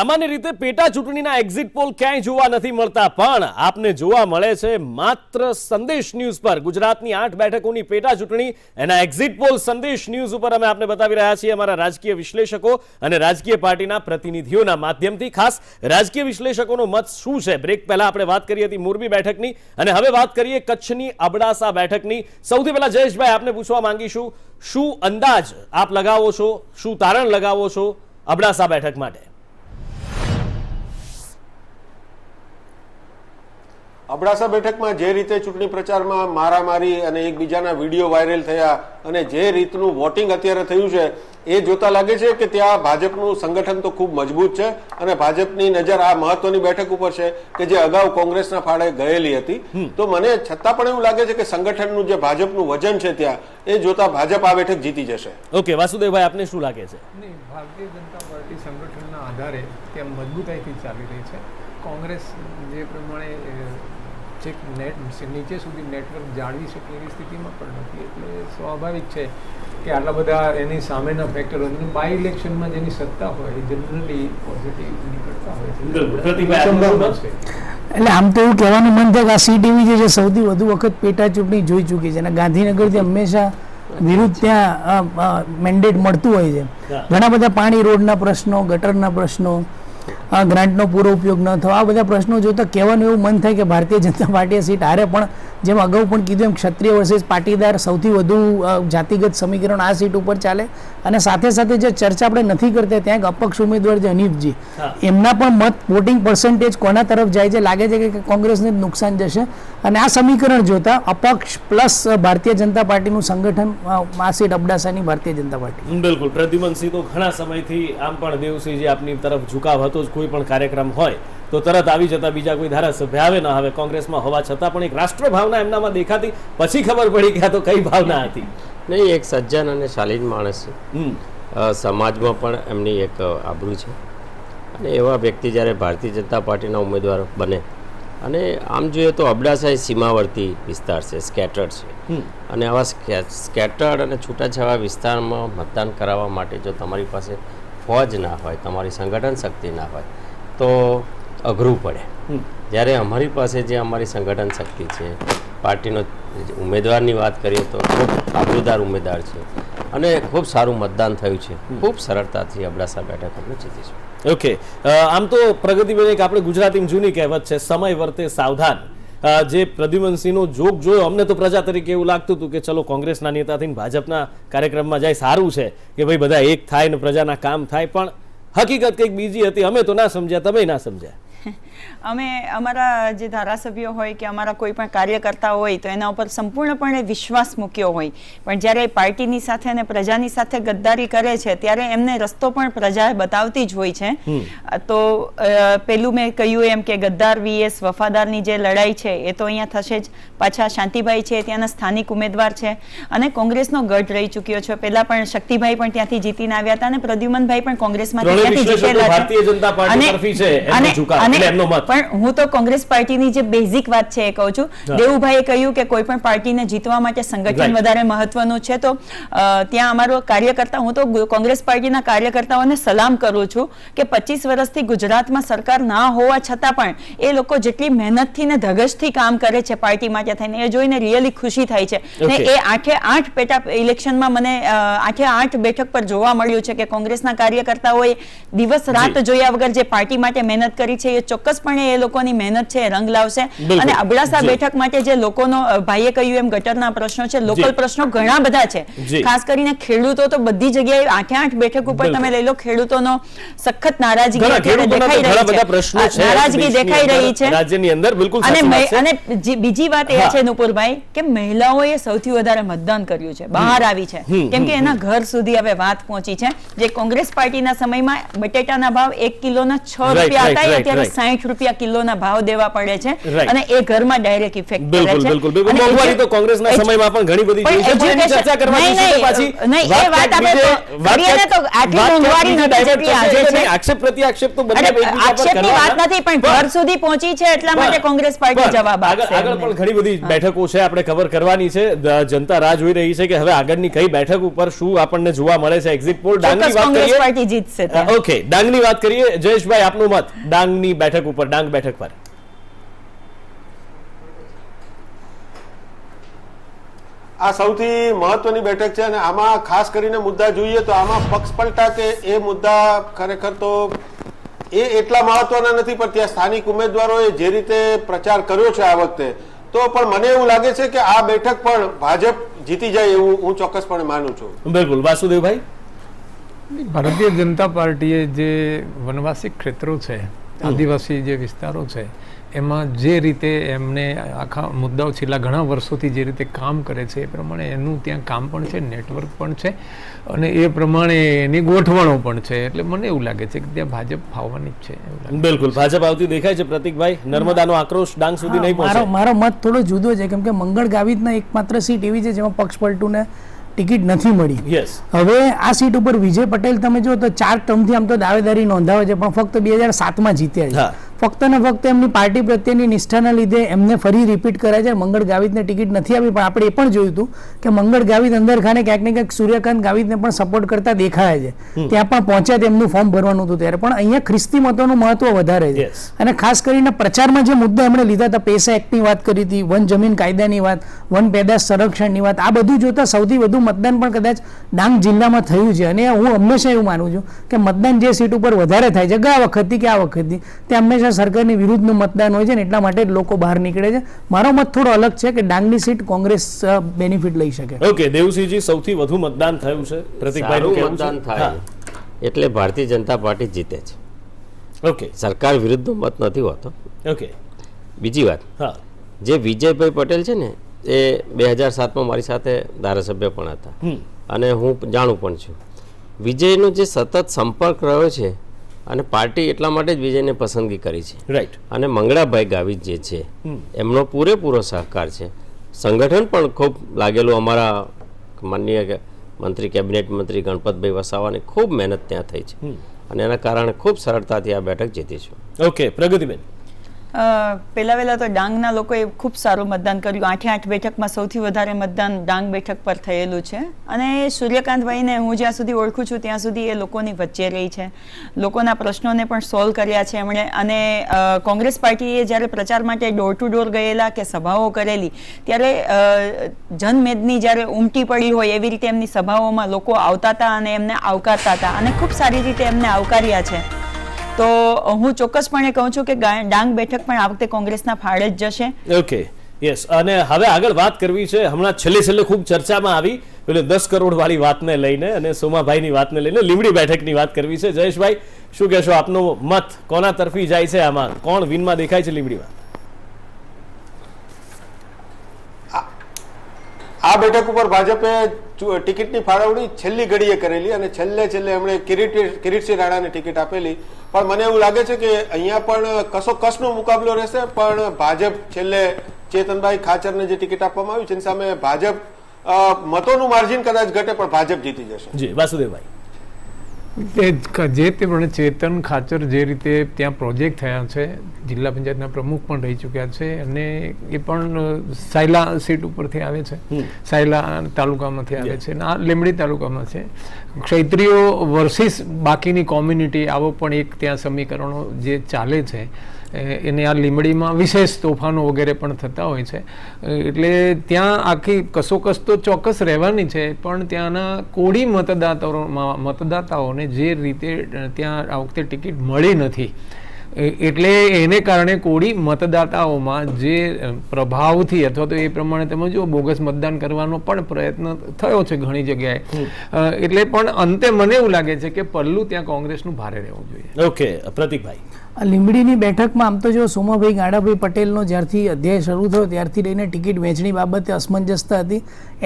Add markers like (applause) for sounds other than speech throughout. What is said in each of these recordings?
સામાન્ય રીતે પેટા ચૂંટણીના એક્ઝિટ પોલ ક્યાંય જોવા નથી મળતા, પણ આપને જોવા મળે છે માત્ર સંદેશ ન્યૂઝ પર. ગુજરાતની આઠ બેઠકોની પેટા ચૂંટણી, એના એક્ઝિટ પોલ સંદેશ ન્યૂઝ ઉપર અમે આપને બતાવી રહ્યા છીએ અમારા રાજકીય વિશ્લેષકો અને રાજકીય પાર્ટીના પ્રતિનિધિઓના માધ્યમથી. ખાસ રાજકીય વિશ્લેષકોનો મત શું છે? બ્રેક પહેલા આપણે વાત કરી હતી મોરબી બેઠકની અને હવે વાત કરીએ કચ્છની અબડાસા બેઠકની. સૌથી પહેલા જયેશભાઈ, આપને પૂછવા માંગીશું, શું અંદાજ આપ લગાવો છો? શું તારણ લગાવો છો અબડાસા બેઠક માટે? અબડાસા બેઠકમાં જે રીતે ચૂંટણી પ્રચારમાં મારામારી અને એકબીજાના વીડિયો વાયરલ થયા અને જે રીતનું વોટિંગ અત્યારે થયું છે એ જોતા લાગે છે કે ત્યાં ભાજપનું સંગઠન તો ખૂબ મજબૂત છે અને ભાજપની નજર આ મહત્વની બેઠક ઉપર છે કે જે અગાઉ કોંગ્રેસના ફાળે ગયેલી હતી. તો મને છતાં પણ એવું લાગે છે કે સંગઠનનું જે ભાજપનું વજન છે ત્યાં એ જોતા ભાજપ આ બેઠક જીતી જશે. ઓકે વાસુદેવભાઈ આપને શું લાગે છે? ભારતીય જનતા પાર્ટી સંગઠનના આધારે ત્યાં મજબૂતાઈથી ચાલી રહી છે. કોંગ્રેસ જે પ્રમાણે છેક નેટ નીચે સુધી નેટવર્ક જાળવી શકે એવી સ્થિતિમાં પણ નથી. એટલે સ્વાભાવિક છે કે આટલા બધા એની સામેના ફેક્ટરો બાય ઇલેક્શનમાં જેની સત્તા હોય એ જનરલી પોઝિટિવ નીકળતા હોય? છે. એટલે આમ તો એવું કહેવાનું મન થાય કે આ સીટીવી જે છે સૌથી વધુ વખત પેટા ચૂંટણી જોઈ ચૂકી છે. અને ગાંધીનગરથી હંમેશા વિરુદ્ધ ત્યાં મેન્ડેટ મળતું હોય છે. ઘણા બધા પાણી રોડના પ્રશ્નો ગટરના પ્રશ્નો આ ગ્રાન્ટનો પૂરો ઉપયોગ ન થયો આ બધા પ્રશ્નો જોતા કહેવાનું એવું મન થાય કે ભારતીય જનતા પાર્ટીએ સીટ હારે પણ જેમ અગાઉ પણ કીધું એમ ક્ષત્રિય વર્સેસ પાટીદાર સૌથી વધુ જાતિગત સમીકરણ આ સીટ ઉપર ચાલે. અને સાથે સાથે જે ચર્ચા આપણે નથી કરતા ત્યાં એક અપક્ષ ઉમેદવાર છે અનિપજી એમના પણ મત વોટિંગ પર્સન્ટેજ કોના તરફ જાય છે? લાગે છે કે કોંગ્રેસને નુકસાન જશે? અને આ સમીકરણ જોતા અપક્ષ પ્લસ ભારતીય જનતા પાર્ટીનું સંગઠન માસી ડબડાસાની અબડાસાની ભારતીય જનતા પાર્ટી. બિલકુલ. પ્રદ્યુમનસિંહ તો ઘણા સમયથી આમ પણ દેવસિંહજી આપની તરફ ઝુકાવ હતો જ કોઈ પણ કાર્યક્રમ હોય તો તરત આવી જતા બીજા કોઈ ધારાસભ્ય આવે ના આવે કોંગ્રેસમાં હોવા છતાં પણ એક રાષ્ટ્ર ભાવના એમનામાં દેખાતી. પછી ખબર પડી કે આ તો કઈ ભાવના હતી. નહીં એક સજ્જન અને શાલીન માણસ છે. હમ. સમાજમાં પણ એમની એક આબરૂ છે. અને એવા વ્યક્તિ જ્યારે ભારતીય જનતા પાર્ટીના ઉમેદવાર બને અને આમ જોઈએ તો અબડાસા એ સીમાવર્તી વિસ્તાર છે સ્કેટર્ડ છે. અને આવા સ્કેટર્ડ અને છૂટાછવાયા વિસ્તારમાં મતદાન કરાવવા માટે જો તમારી પાસે ફોજ ના હોય તમારી સંગઠન શક્તિ ના હોય તો અઘરું પડે. જ્યારે અમારી પાસે જે અમારી સંગઠન શક્તિ છે પાર્ટીનો ઉમેદવારની વાત કરીએ તો ખૂબ આબરૂદાર ઉમેદવાર છે. અને ખૂબ સારું મતદાન થયું છે. ખૂબ સરળતાથી અબડાસા બેઠક અમે જીતીશું ઓકે આમ તો પ્રગતિબેન એક આપણે ગુજરાતીમાં જૂની કહેવત છે સમય વર્તે સાવધાન. જે પ્રદ્યુમનસિંહનો જોગ જોયો અમને તો પ્રજા તરીકે એવું લાગતું હતું કે ચલો કોંગ્રેસના નેતાથી ભાજપના કાર્યક્રમમાં જાય. સારું છે કે ભાઈ બધા એક થાય ને પ્રજાના કામ થાય પણ હકીકત કંઈક બીજી હતી. અમે તો ના સમજ્યા તમે ના સમજ્યા. (laughs) અમે અમારા જે ધારાસભ્યો હોય કે અમારા કોઈ પણ કાર્યકર્તા હોય તો એના ઉપર સંપૂર્ણપણે વિશ્વાસ મૂક્યો હોય. પણ જ્યારે પાર્ટીની સાથે અને પ્રજાની સાથે ગદ્દારી કરે છે ત્યારે એમને રસ્તો પણ પ્રજા બતાવતી જ હોય છે. તો પેલું મેં કહ્યું એમ કે ગદ્દાર વીએસ વફાદારની જે લડાઈ છે એ તો અહીંયા થશે જ. પાછા શાંતિભાઈ છે ત્યાંના સ્થાનિક ઉમેદવાર છે. અને કોંગ્રેસનો ગઢ રહી ચૂક્યો છે. પહેલા પણ શક્તિભાઈ પણ ત્યાંથી જીતીને આવ્યા હતા અને પ્રદ્યુમનભાઈ પણ કોંગ્રેસમાંથી ત્યાંથી જીતેલા છે. અને- એમનો મત. પણ હું તો કોંગ્રેસ પાર્ટીની જે બેઝિક વાત છે એ કહું છું. દેવુભાઈએ કહ્યું કે કોઈ પણ પાર્ટીને જીતવા માટે સંગઠન વધારે મહત્વનું છે તો ત્યાં અમારો કાર્યકર્તા હું તો કોંગ્રેસ પાર્ટીના કાર્યકર્તાઓને સલામ કરું છું કે પચીસ વર્ષથી ગુજરાતમાં સરકાર ના હોવા છતાં પણ એ લોકો જેટલી મહેનતથી ને ધગશથી કામ કરે છે પાર્ટી માટે થઈને એ જોઈને રિયલી ખુશી થાય છે. ને એ આઠે આઠ પેટા ઇલેક્શનમાં મને આઠે આઠ બેઠક પર જોવા મળ્યું છે કે કોંગ્રેસના કાર્યકર્તાઓએ દિવસ રાત જોયા વગર જે પાર્ટી માટે મહેનત કરી છે એ ચોક્કસપણે એ લોકોની મહેનત છે રંગ લાવશે. અને અબડાસા બેઠક માટે જે લોકોનો ભાઈએ કહ્યું એમ ગટરના પ્રશ્નો છે લોકલ પ્રશ્નો ઘણા બધા છે. ખાસ કરીને ખેડૂતો તો બધી જગ્યાએ આઠે આઠ બેઠક ઉપર તમે લઈ લો ખેડૂતોનો સખત નારાજગી દેખાઈ રહી છે. નારાજગી દેખાઈ રહી છે. રાજ્યની અંદર બિલકુલ અને બીજી વાત એ છે નુપુરભાઈ કે મહિલાઓએ સૌથી વધારે મતદાન કર્યું છે બહાર આવી છે. કેમ કે એના ઘર સુધી હવે વાત પહોંચી છે જે કોંગ્રેસ પાર્ટીના સમયમાં બટેટાના ભાવ એક કિલોના છ રૂપિયા હતા અત્યારે right. સાહીઠ રૂપિયા કિલોના ભાવ દેવા પડે છે અને એ ઘરમાં ડાયરેક્ટ ઇફેક્ટ કરે છે. બિલકુલ બિલકુલ. મોંઘવારી તો કોંગ્રેસના સમયમાં પણ ઘણી બધી પણ જોઈ છે. પણ એની education- ચર્ચા કરવાની છે પાછી નહીં, એ વાત આપણે કરીએ તો આટલી મોંઘવારી નથી જેટલી આજે એટલે છે. નહીં, આક્ષેપ તો બંને અરે, એકબીજા પર આક્ષેપની વાત નથી પણ ઘર સુધી પહોંચી છે એટલા માટે કોંગ્રેસ પાર્ટી જવાબ આગળ આપશે આગળ પણ ઘણી બધી બેઠકો છે આપણે ખબર કરવાની છે. જનતા રાહ જોઈ રહી છે કે હવે આગળની કઈ બેઠક ઉપર શું આપણને જોવા મળે છે એક્ઝિટ પોલ ડાંગની વાત કરીએ. ઓકે ડાંગની વાત કરીએ. જયેશભાઈ આપનું મત? ડાંગની બેઠક ઉપર ડાંગ બેઠક પર. આ સૌથી મહત્વની બેઠક છે અને આમાં ખાસ કરીને મુદ્દા જોઈએ તો આમાં પક્ષ પલટા કે એ મુદ્દા ખરેખર તો એ એટલા મહત્વના નથી પણ ત્યાં સ્થાનિક ઉમેદવારોએ જે રીતે પ્રચાર કર્યો છે આ વખતે તો પણ મને એવું લાગે છે કે આ બેઠક પણ ભાજપ જીતી જાય એવું હું ચોક્કસપણે માનું છું. બિલકુલ. વાસુદેવભાઈ? ભારતીય જનતા પાર્ટીએ જે વનવાસી ક્ષેત્રો છે આદિવાસી જે વિસ્તારો છે એમાં જે રીતે એમને આખા મુદ્દાઓ છેલ્લા ઘણા વર્ષોથી જે રીતે કામ કરે છે એ પ્રમાણે એનું ત્યાં કામ પણ છે નેટવર્ક પણ છે અને એ પ્રમાણે એની ગોઠવણો પણ છે. એટલે મને એવું લાગે છે કે ત્યાં ભાજપ ફાવવાની જ છે બિલકુલ. ભાજપ આવતી દેખાય છે પ્રતિકભાઈ. નર્મદાનો આક્રોશ ડાંગ સુધી નહીં મારો પહોંચે. મારો મત થોડો જુદો છે કેમ કે મંગળ ગાવિતના એકમાત્ર સીટ એવી છે જેમાં પક્ષ પલટુને ટિકિટ નથી મળી. યસ હવે આ સીટ ઉપર વિજય પટેલ તમે જો તો ચાર ટર્મથી આમ તો દાવેદારી નોંધાવે છે પણ ફક્ત બે હજાર સાતમાં જીત્યા છે. ફક્ત ને ફક્ત એમની પાર્ટી પ્રત્યેની નિષ્ઠાના લીધે એમને ફરી રિપીટ કરાય છે. મંગળ ગાવિતને ટિકિટ નથી આપી પણ આપણે એ પણ જોયું હતું કે મંગળ ગાવિત અંદર ખાને ક્યાંક ને ક્યાંક સૂર્યકાંત ગાવિતને પણ સપોર્ટ કરતા દેખાય છે. ત્યાં પણ પહોંચ્યા તેમનું ફોર્મ ભરવાનું હતું ત્યારે. પણ અહીંયા ખ્રિસ્તી મતોનું મહત્વ વધારે છે. અને ખાસ કરીને પ્રચારમાં જે મુદ્દા એમણે લીધા હતા પેસા એક્ટની વાત કરી હતી વન જમીન કાયદાની વાત વન પેદાશ સંરક્ષણની વાત આ બધું જોતા સૌથી વધુ મતદાન પણ કદાચ ડાંગ જિલ્લામાં થયું છે. અને હું હંમેશા એવું માનું છું કે મતદાન જે સીટ ઉપર વધારે થાય છે ગયા વખતથી કે આ વખતથી તે હંમેશા સરકારની વિરુદ્ધનું મતદાન હોય છે ને એટલા માટે જ લોકો બહાર નીકળે છે. મારો મત થોડો અલગ છે કે ડાંગની સીટ કોંગ્રેસ બેનિફિટ લઈ શકે. ઓકે દેવસિંહજી સૌથી વધુ મતદાન થયું છે? પ્રતિકભાઈ મતદાન થાય. એટલે ભારતીય જનતા પાર્ટી જીતે છે. ઓકે. સરકાર વિરુદ્ધનો મત નથી હોતો. ઓકે. બીજી વાત. હા. જે વિજયભાઈ પટેલ છે ને એ બે હજાર સાતમાં મારી સાથે ધારાસભ્ય પણ હતા. અને હું જાણું પણ છું. વિજયનો જે સતત સંપર્ક રહ્યો છે અને પાર્ટી એટલા માટે જ વિજયને પસંદગી કરી છે. રાઈટ અને મંગળાભાઈ ગાવિત જે છે એમનો પૂરેપૂરો સહકાર છે. સંગઠન પણ ખૂબ લાગેલું અમારા માનનીય મંત્રી કેબિનેટ મંત્રી ગણપતભાઈ વસાવાની ખૂબ મહેનત ત્યાં થઈ છે. અને એના કારણે ખૂબ સરળતાથી આ બેઠક જીતી છું. ઓકે પ્રગતિબેન. પહેલા વહેલા તો ડાંગના લોકોએ ખૂબ સારું મતદાન કર્યું. આઠે આઠ બેઠકમાં સૌથી વધારે મતદાન ડાંગ બેઠક પર થયેલું છે. અને સૂર્યકાંતભાઈને હું જ્યાં સુધી ઓળખું છું ત્યાં સુધી એ લોકોની વચ્ચે રહી છે. લોકોના પ્રશ્નોને પણ સોલ્વ કર્યા છે એમણે. અને કોંગ્રેસ પાર્ટીએ જ્યારે પ્રચાર માટે ડોર ટુ ડોર ગયેલા કે સભાઓ કરેલી, ત્યારે જનમેદની જ્યારે ઉમટી પડી હોય એવી રીતે એમની સભાઓમાં લોકો આવતા હતા અને એમને આવકારતા હતા. અને ખૂબ સારી રીતે એમને આવકાર્યા છે. તો હું ચોક્કસપણે કહું છું કે ડાંગ બેઠક પણ આ વખતે કોંગ્રેસના ફાળે જ જશે. ઓકે યસ અને હવે આગળ વાત કરવી છે. હમણાં છેલ્લે છેલ્લે ખૂબ ચર્ચામાં આવી. એટલે દસ કરોડ વાળી વાતને લઈને અને સોમાભાઈની વાતને લઈને લીમડી બેઠકની વાત કરવી છે. જયેશભાઈ, શું કહેશો? આપનો મત કોના તરફી જાય છે આમાં? કોણ વિનમાં દેખાય છે લીમડીમાં? આ બેઠક ઉપર ભાજપે ટિકિટની ફાળવણી છેલ્લી ઘડીએ કરેલી અને છેલ્લે છેલ્લે એમણે કિરીટ, કિરીટસિંહ રાણાને ટિકિટ આપેલી. પણ મને એવું લાગે છે કે અહીંયા પણ કસો કસનો મુકાબલો રહેશે, પણ ભાજપ છેલ્લે ચેતનભાઈ ખાચરને જે ટિકિટ આપવામાં આવી છે, એની સામે ભાજપ મતોનું માર્જિન કદાચ ઘટે, પણ ભાજપ જીતી જશે. જી, વાસુદેવભાઈ. જ તે પ્રમાણે ચેતન ખાચર જે રીતે ત્યાં પ્રોજેક્ટ થયા છે જિલ્લા પંચાયતના પ્રમુખ પણ રહી ચૂક્યા છે અને એ પણ સાયલા સીટ ઉપરથી આવે છે. સાયલા તાલુકામાંથી આવે છે અને આ લીમડી તાલુકામાં છે. ક્ષૈત્રીઓ વર્સિસ બાકીની કોમ્યુનિટી આવો પણ એક ત્યાં સમીકરણો જે ચાલે છે એને આ લીમડીમાં વિશેષ તોફાનો વગેરે પણ થતા હોય છે. એટલે ત્યાં આખી કસોકસ તો ચોક્કસ રહેવાની છે પણ ત્યાંના કોળી મતદાતાઓમાં મતદાતાઓને જે રીતે ત્યાં આ વખતે ટિકિટ મળી નથી એટલે એને કારણે કોળી મતદાતાઓમાં જે પ્રભાવથી અથવા તો એ પ્રમાણે તમે જો બોગસ મતદાન કરવાનો પણ પ્રયત્ન થયો છે ઘણી જગ્યાએ. એટલે પણ અંતે મને એવું લાગે છે કે પલ્લું ત્યાં કોંગ્રેસનું ભારે રહેવું જોઈએ. ઓકે પ્રતિકભાઈ. લીંબડીની બેઠકમાં આમ તો જો સોમાભાઈ ગાડાભાઈ પટેલનો જ્યારથી અધ્યાય શરૂ થયો, ત્યારથી લઈને ટિકિટ વેચણી બાબતે અસમંજસતા હતી.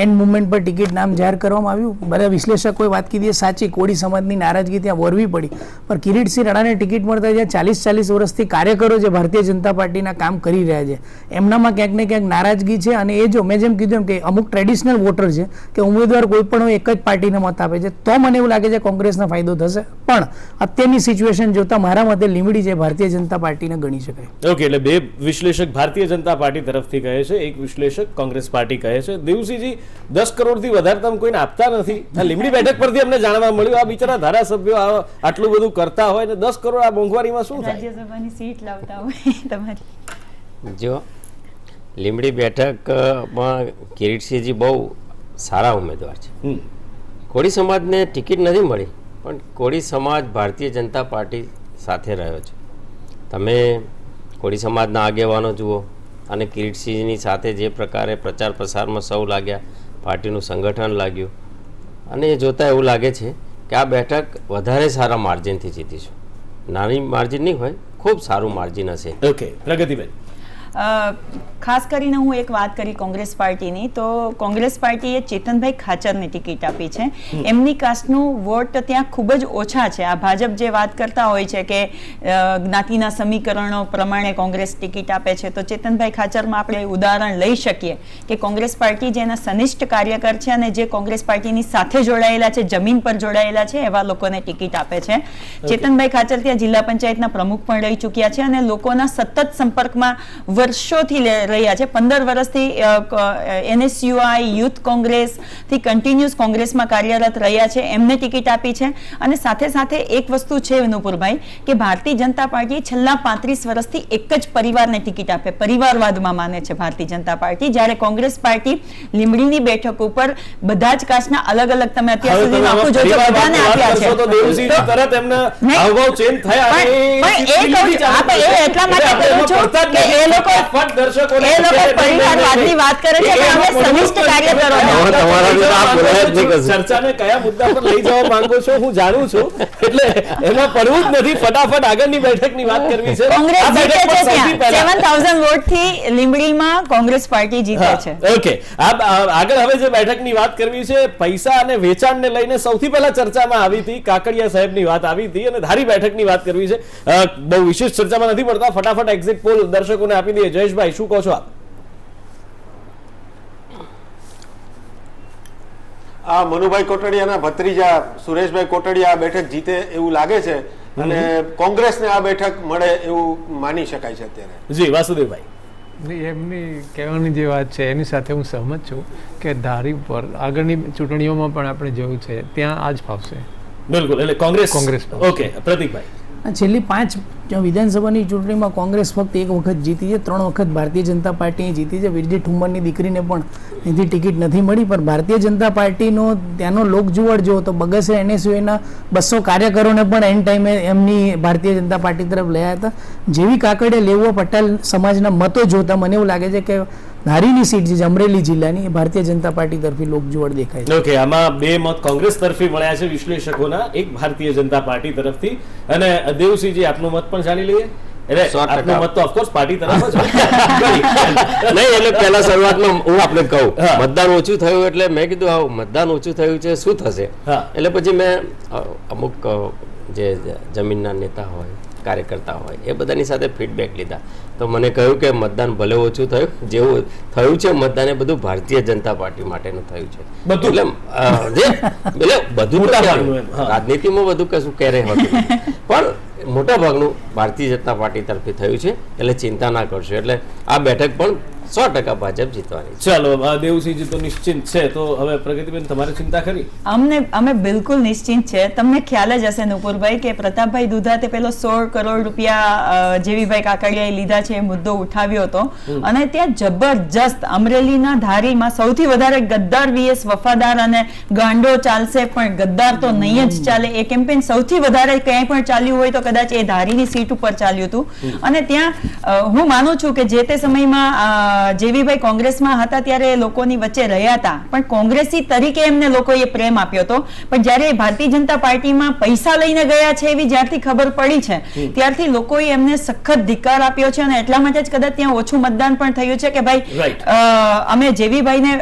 એન્ડ મુવમેન્ટ પર ટિકિટ નામ જાહેર કરવામાં આવ્યું. બધા વિશ્લેષકોએ વાત કીધી સાચી, કોળી સમાજની નારાજગી ત્યાં વરવી પડી. પણ કિરીટસિંહ રાણાને ટિકિટ મળતા જ્યાં ચાલીસ ચાલીસ વર્ષથી કાર્યકરો જે ભારતીય જનતા પાર્ટીના કામ કરી રહ્યા છે, એમનામાં ક્યાંક ને ક્યાંક નારાજગી છે. અને એ જો મેં જેમ કીધું એમ કે અમુક ટ્રેડિશનલ વોટર છે કે ઉમેદવાર કોઈ પણ હોય, એક જ પાર્ટીને મત આપે છે. તો મને એવું લાગે છે કોંગ્રેસનો ફાયદો થશે. પણ અત્યારની સિચ્યુએશન જોતા મારા મતે લીંબડી જે ભારતીય જનતા પાર્ટીને ગણી શકાય. ઓકે એટલે બે વિશ્લેષક ભારતીય જનતા પાર્ટી તરફથી કહે છે એક વિશ્લેષક કોંગ્રેસ પાર્ટી કહે છે. દેવસિંહજી દસ કરોડથી વધારે તમે કોઈને આપતા નથી. આ લીમડી બેઠક પરથી અમને જાણવા મળ્યું આ બિચારા ધારાસભ્યો આટલું બધું કરતા હોય ને દસ કરોડ આ મોંઘવારીમાં શું થાય? રાજ્યસભાની સીટ લાવતા હોય તમારી. જો લીમડી બેઠકમાં કિરીટસિંહજી બહુ સારા ઉમેદવાર છે. હમ. કોળી સમાજને ટિકિટ નથી મળી પણ કોળી સમાજ ભારતીય જનતા પાર્ટી સાથે રહ્યો છે. તમે કોળી સમાજના આગેવાનો જુઓ અને કિરીટસિંહની સાથે જે પ્રકારે પ્રચાર પ્રસારમાં સૌ લાગ્યા પાર્ટીનું સંગઠન લાગ્યું. અને એ જોતાં એવું લાગે છે કે આ બેઠક વધારે સારા માર્જિનથી જીતીશું. નાની માર્જિન નહીં હોય ખૂબ સારું માર્જિન હશે. ઓકે પ્રગતિબેન. અ, ખાસ કરીને હું એક વાત કરી કોંગ્રેસ પાર્ટીની તો કોંગ્રેસ પાર્ટીએ ચેતનભાઈ ખાચરને ટિકિટ આપી છે. એમની કાસ્ટનું વોટ ત્યાં ખૂબ જ ઓછા છે. આ ભાજપ જે વાત કરતા હોય છે કે જ્ઞાતિના સમીકરણો પ્રમાણે કોંગ્રેસ ટિકિટ આપે છે તો ચેતનભાઈ ખાચરમાં આપણે ઉદાહરણ લઈ શકીએ કે કોંગ્રેસ પાર્ટી જેના સનિષ્ઠ કાર્યકર છે અને જે કોંગ્રેસ પાર્ટીની સાથે જોડાયેલા છે જમીન પર જોડાયેલા છે એવા લોકોને ટિકિટ આપે છે. ચેતનભાઈ ખાચર ત્યાં જિલ્લા પંચાયતના પ્રમુખ પણ રહી ચૂક્યા છે અને લોકોના સતત સંપર્કમાં વર્ષોથી રહ્યા છે. પંદર વર્ષથી એનએસયુઆઈ યુથ કોંગ્રેસથી કન્ટિન્યુઅસ કોંગ્રેસમાં કાર્યરત રહ્યા છે. એમને ટિકિટ આપી છે. અને સાથે સાથે એક વસ્તુ છે નુપુરભાઈ કે ભારતીય જનતા પાર્ટી છેલ્લા પાંત્રીસ વર્ષથી એક જ પરિવારને ટિકિટ આપે. પરિવારવાદમાં માને છે ભારતીય જનતા પાર્ટી. જ્યારે કોંગ્રેસ પાર્ટી લીમડીની બેઠક ઉપર બધા જ કાસ્ટના અલગ અલગ તમે અત્યાર સુધી આમાં જોજો બધાને આપ્યા તો છે તરત એમના હાવભાવ થયા એ એટલા માટે કહું છું કે લોકો- લોકો પરિવારવાદની. વાત કરે છે, પણ અમે એમાં ચર્ચાને કયા મુદ્દા પર લઈ જવા માંગો છો હું જાણું છું. એટલે એમાં પડવું જ નથી. ફટાફટ આગળની બેઠકની વાત કરવી છે. કોંગ્રેસ જીતે છે લીંબડીમાં પાર્ટી જીતે છે. ઓકે આગળ હવે જે બેઠકની વાત કરવી છે પૈસા અને વેચાણને લઈને સૌથી પહેલા ચર્ચામાં આવી હતી કાકડિયા સાહેબની વાત આવી હતી અને ધારી બેઠકની વાત કરવી છે. બહુ વિશેષ ચર્ચામાં નથી પડતા. ફટાફટ એક્ઝિટ પોલ દર્શકોને આપી દઈએ. જયેશભાઈ શું કહો છો આપ? આ મનુભાઈ કોટડિયાના ભત્રીજા સુરેશભાઈ કોટડિયા આ બેઠક જીતે એવું લાગે છે અને કોંગ્રેસને આ બેઠક મળે એવું માની શકાય છે અત્યારે. જી વાસુદેવભાઈ. નહીં, એમની કહેવાની જે વાત છે એની સાથે હું સહમત છું કે ધારી પર આગળની ચૂંટણીઓમાં પણ આપણે જોયું છે ત્યાં આ જ ફાવશે. બિલકુલ એટલે કોંગ્રેસ કોંગ્રેસ. ઓકે પ્રતિકભાઈ. છેલ્લી પાંચ વિધાનસભાની ચૂંટણીમાં કોંગ્રેસ ફક્ત એક વખત જીતી છે, ત્રણ વખત ભારતીય જનતા પાર્ટીએ જીતી છે. વિરજી ઠુમ્મરની દીકરીને પણ અહીંથી ટિકિટ નથી મળી, પણ ભારતીય જનતા પાર્ટીનો ત્યાંનો લોકજુવાળ જુઓ તો બગસે એનએસયુએના બસો કાર્યકરોને પણ એન ટાઈમે એમની ભારતીય જનતા પાર્ટી તરફ લયા હતા. જેવી કાકડે લેવો પટેલ સમાજના મતો જોતા મને એવું લાગે છે કે ધારીની સીટ જે છે અમરેલી જિલ્લાની એ ભારતીય જનતા પાર્ટી તરફી લોકજુવાળ દેખાય છે. ઓકે આમાં બે મત કોંગ્રેસ તરફી મળ્યા છે વિશ્લેષકોના એક ભારતીય જનતા પાર્ટી તરફથી. અને દેવસિંહજી આપનો મત પણ જાણી લઈએ? એટલે આપનો મત તો ઓફકોર્સ પાર્ટી તરફ જ (laughs) નહીં એટલે પહેલા શરૂઆતમાં હું આપણે કહું. મતદાન ઓછું થયું એટલે મેં કીધું આવું મતદાન ઓછું થયું છે શું થશે? હા. એટલે પછી મેં અમુક જે જમીનના નેતા હોય કાર્યકર્તા હોય. એ બધાની સાથે ફીડબેક લીધા. તો મને કહ્યું કે મતદાન ભલે ઓછું થયું જેવું થયું છે મતદાન એ બધું ભારતીય જનતા પાર્ટી માટેનું થયું છે. બધું? એટલે બધું. રાજનીતિમાં બધું કશું ક્યારેય હોતું પણ મોટા ભાગનું ભારતીય જનતા પાર્ટી તરફથી થયું છે એટલે ચિંતા ના કરશો. એટલે આ બેઠક પણ સો ટકા ભાજપ જીતવાની ચાલો દેવસિંહજી તો નિશ્ચિંત છે. તો હવે પ્રગતિબેન તમારે ચિંતા કરી અમને અમે બિલકુલ નિશ્ચિંત છે. તમને ખ્યાલ જ હશે નુપુરભાઈ કે પ્રતાપભાઈ દુધાતે પેલો સોળ કરોડ રૂપિયા જેવીભાઈ કાકડિયાએ લીધા છે એ મુદ્દો ઉઠાવ્યો હતો. અને ત્યાં જબરજસ્ત અમરેલીના ધારીમાં સૌથી વધારે ગદ્દાર વીએસ વફાદાર અને ગાંડો ચાલશે પણ ગદ્દાર તો નહીં જ ચાલે. એ કેમ્પેન સૌથી વધારે ક્યાંય પણ ચાલ્યું હોય તો કદાચ એ ધારીની સીટ ઉપર ચાલ્યું હતું. અને ત્યાં હું માનું છું કે જે તે સમયમાં જેવીભાઈ કોંગ્રેસમાં હતા ત્યારે લોકોની વચ્ચે રહ્યા હતા. પણ કોંગ્રેસી તરીકે એમને લોકોએ પ્રેમ આપ્યો હતો. પણ જ્યારે ભારતીય જનતા પાર્ટીમાં પૈસા લઈને ગયા છે એવી જ્યારથી ખબર પડી છે ત્યારથી લોકોએ એમને સખત ધિક્કાર આપ્યો છે અને એટલા માટે જ કદાચ ત્યાં ઓછું મતદાન પણ થયું છે કે ભાઈ અમે જેવીભાઈને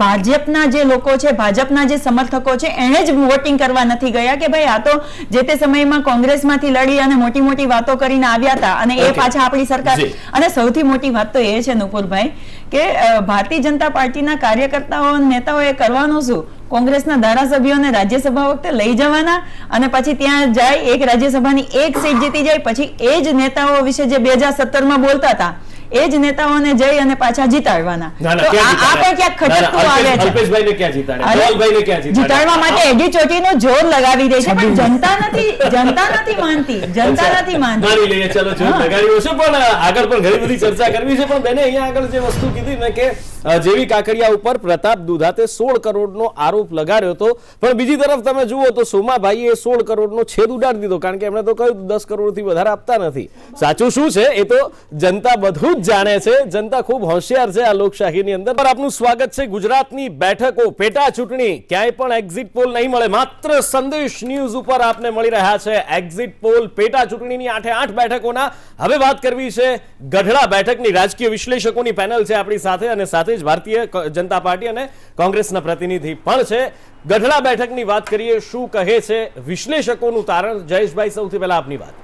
ભાજપના જે લોકો છે ભાજપના જે સમર્થકો છે એણે જ વોટિંગ કરવા નથી ગયા કે ભાઈ આ તો જે તે સમયમાં કોંગ્રેસમાંથી લડી અને મોટી મોટી વાતો કરીને આવ્યા હતા. અને એ પાછા આપણી સરકાર અને સૌથી મોટી વાત તો એ છે નુપુરભાઈ કે ભારતીય જનતા પાર્ટીના કાર્યકર્તાઓ નેતાઓ નેતાઓએ કરવાનું શું? કોંગ્રેસના ધારાસભ્યોને રાજ્યસભા વખતે લઈ જવાના અને પછી ત્યાં જાય એક રાજ્યસભાની એક સીટ જીતી જાય પછી એ જ નેતાઓ વિશે જે બે હજાર સત્તરમાં બોલતા હતા એ જ નેતાઓને જઈ અને પાછા જીતાડવાના તો આ પણ ક્યાંક ખટકતું આવે છે અલ્પેશભાઈને ક્યાં જીતાડ્યા? ધવલભાઈને ક્યાં જીતાડ્યા? જીતાડવા માટે એડી ચોટીનું જોર લગાવી દે છે પણ જનતા નથી જનતા નથી માનતી જનતા નથી માનતી માની લઈએ ચલો જોર. છે પણ આગળ પણ ઘણી બધી ચર્ચા કરવી છે પણ બેને અહીંયા આગળ જે વસ્તુ કીધી ને કે જેવી કાકડિયા ઉપર પ્રતાપ દુધાતે સોળ કરોડનો આરોપ લગાડ્યો હતો. પણ બીજી તરફ તમે જુઓ તો સોમાભાઈએ સોળ કરોડનો છેદ ઉડાડી દીધો, કારણ કે એમણે તો કહ્યું દસ કરોડથી વધારે આપતા નથી. સાચું શું છે? એ તો જનતા બધું જ જાણે છે. જનતા ખૂબ હોશિયાર છે આ લોકશાહીની અંદર. પર આપનું સ્વાગત છે ગુજરાતની બેઠકો. પેટા ચૂંટણી ક્યાંય પણ એક્ઝિટ પોલ નહીં મળે. માત્ર સંદેશ ન્યૂઝ ઉપર આપને મળી રહ્યા છે એક્ઝિટ પોલ પેટા ચૂંટણીની આઠે આઠ બેઠકોના. હવે વાત કરવી છે ગઢડા બેઠકની. રાજકીય વિશ્લેષકોની પેનલ છે આપણી સાથે અને સાથે જ ભારતીય જનતા પાર્ટી અને કોંગ્રેસના પ્રતિનિધિ પણ છે. ગઢડા બેઠકની વાત કરીએ શું કહે છે વિશ્લેષકોનું તારણ? જયેશભાઈ સૌથી પહેલા આપની વાત.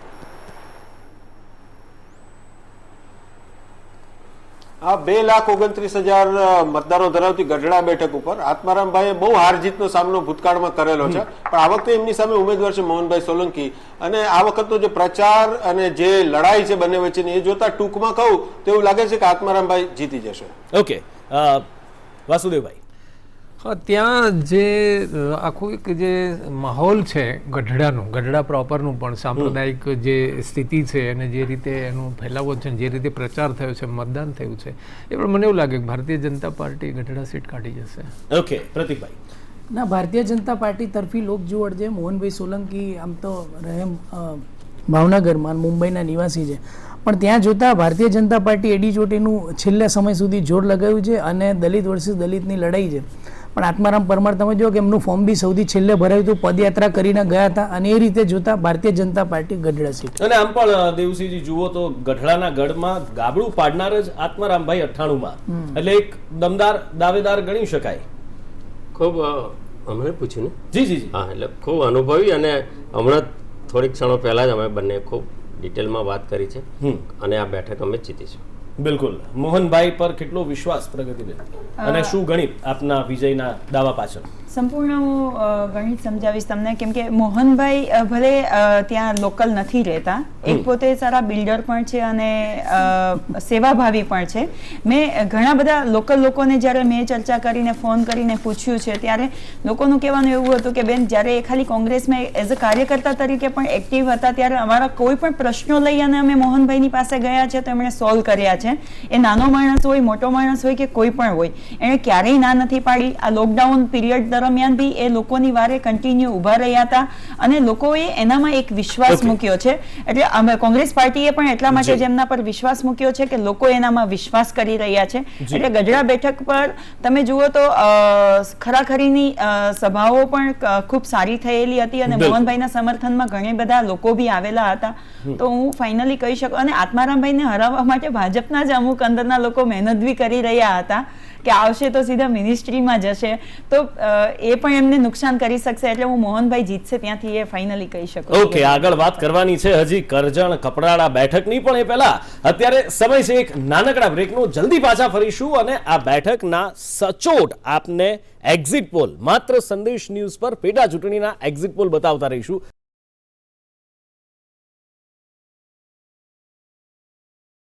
આ બે લાખ ઓગણત્રીસ હજાર મતદારો ધરાવતી ગઢડા બેઠક ઉપર આત્મારામભાઈએ બહુ હાર જીતનો સામનો ભૂતકાળમાં કરેલો છે. પણ આ વખતે એમની સામે ઉમેદવાર છે મોહનભાઈ સોલંકી. અને આ વખતનો જે પ્રચાર અને જે લડાઈ છે બંને વચ્ચેની એ જોતા ટૂંકમાં કહું તો એવું લાગે છે કે આત્મારામભાઈ જીતી જશે. ઓકે. વાસુદેવભાઈ. હા ત્યાં જે આખું એક જે માહોલ છે ગઢડાનું ગઢડા પ્રોપરનું પણ સાંપ્રદાયિક જે સ્થિતિ છે અને જે રીતે એનો ફેલાવો છે જે રીતે પ્રચાર થયો છે મતદાન થયું છે એ પણ મને એવું લાગે કે ભારતીય જનતા પાર્ટી ગઢડા સીટ કાઢી જશે. ઓકે પ્રતિકભાઈ. ના ભારતીય જનતા પાર્ટી તરફી લોકજુવડ છે મોહનભાઈ સોલંકી આમ તો રહેમ ભાવનગરમાં મુંબઈના નિવાસી છે. પણ ત્યાં જોતા ભારતીય જનતા પાર્ટી એડી ચોટીનું છેલ્લા સમય સુધી જોર લગાવ્યું છે અને દલિત વર્સિસ દલિતની લડાઈ છે. પણ આત્મારામ પરમાર તમે જો કે એમનું ફોર્મ બી સૌથી છેલ્લે ભરાયું હતું પદયાત્રા કરીને ગયા હતા અને એ રીતે જોતા ભારતીય જનતા પાર્ટી ગઢડા સીટ અને આમ પણ દેવસિંહજી જુઓ તો ગઢડાના ગઢમાં ગાબડું પાડનાર જ આત્મારામભાઈ અઠ્ઠાણુંમાં. એટલે એક દમદાર દાવેદાર ગણી શકાય. ખૂબ અમને પૂછ્યું ને? જી જી જી. હા એટલે ખૂબ અનુભવી અને હમણાં થોડીક ક્ષણો પહેલાં જ અમે બંને ખૂબ ડિટેલમાં વાત કરી છે. હમ. અને આ બેઠક અમે જીતીશું. બિલકુલ. મોહનભાઈ પર કેટલો વિશ્વાસ પ્રગતિબેન અને શું ગણિત આપના વિજયના દાવા પાછળ? સંપૂર્ણ હું ગણિત સમજાવીશ તમને. કેમ કે મોહનભાઈ ભલે ત્યાં લોકલ નથી રહેતા એક પોતે સારા બિલ્ડર પણ છે અને સેવાભાવી પણ છે. મેં ઘણા બધા લોકલ લોકોને જ્યારે મેં ચર્ચા કરીને ફોન કરીને પૂછ્યું છે ત્યારે લોકોનું કહેવાનું એવું હતું કે બેન જ્યારે એ ખાલી કોંગ્રેસમાં એઝ અ કાર્યકર્તા તરીકે પણ એક્ટિવ હતા ત્યારે અમારા કોઈ પણ પ્રશ્નો લઈ અને અમે મોહનભાઈની પાસે ગયા છે તો એમણે સોલ્વ કર્યા છે. એ નાનો માણસ હોય મોટો માણસ હોય કે કોઈ પણ હોય એણે ક્યારેય ના નથી પાડી. આ લોકડાઉન પીરિયડ દરમિયાન બી એ લોકોની વારે કન્ટિન્યુ ઊભા રહ્યા હતા અને લોકોએ એનામાં એક વિશ્વાસ મૂક્યો છે. એટલે અમે કોંગ્રેસ પાર્ટીએ પણ એટલા માટે જેમના પર વિશ્વાસ મૂક્યો છે કે લોકો એનામાં વિશ્વાસ કરી રહ્યા છે. એટલે ગઢડા બેઠક પર તમે જુઓ તો ખરાખરીની સભાઓ પણ ખૂબ સારી થયેલી હતી અને મોહનભાઈના સમર્થનમાં ઘણા બધા લોકો બી આવેલા હતા. તો હું ફાઇનલી કહી શકું અને આત્મારામભાઈને હરાવવા માટે ભાજપના જ અમુક અંદરના લોકો મહેનત બી કરી રહ્યા હતા. કે આવશે તો સીધા મિનિસ્ટ્રીમાં જશે. તો એ પણ એમને નુકસાન કરી શકશે એટલે હું મોહનભાઈ જીતશે ત્યાંથી એ ફાઇનલી કહી શકું ઓકે આગળ વાત કરવાની છે હજી કરજણ કપરાડા બેઠકની. પણ એ પહેલા અત્યારે સમય છે એક નાનકડા બ્રેકનો. જલ્દી પાછા ફરીશું અને આ બેઠકના સચોટ આપને એક્ઝિટ પોલ માત્ર સંદેશ ન્યૂઝ પર પેટા ચૂંટણીના એક્ઝિટ પોલ બતાવતા રહીશું.